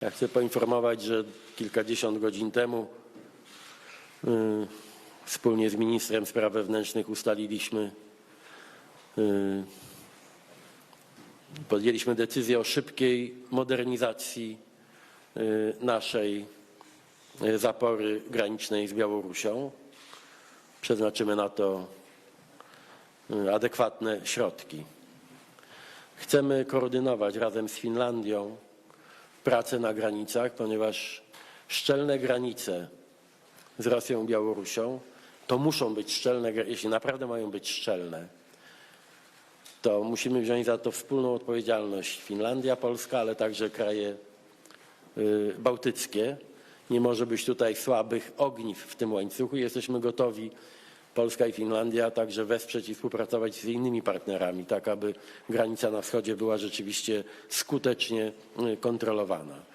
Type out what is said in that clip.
Ja chcę poinformować, że kilkadziesiąt godzin temu y, wspólnie z ministrem spraw wewnętrznych ustaliliśmy, y, podjęliśmy decyzję o szybkiej modernizacji y, naszej zapory granicznej z Białorusią. Przeznaczymy na to adekwatne środki. Chcemy koordynować razem z Finlandią pracę na granicach, ponieważ szczelne granice z Rosją i Białorusią to muszą być szczelne, jeśli naprawdę mają być szczelne, to musimy wziąć za to wspólną odpowiedzialność Finlandia, Polska, ale także kraje y, bałtyckie. Nie może być tutaj słabych ogniw w tym łańcuchu. Jesteśmy gotowi, Polska i Finlandia, także wesprzeć i współpracować z innymi partnerami, tak aby granica na wschodzie była rzeczywiście skutecznie y, kontrolowana.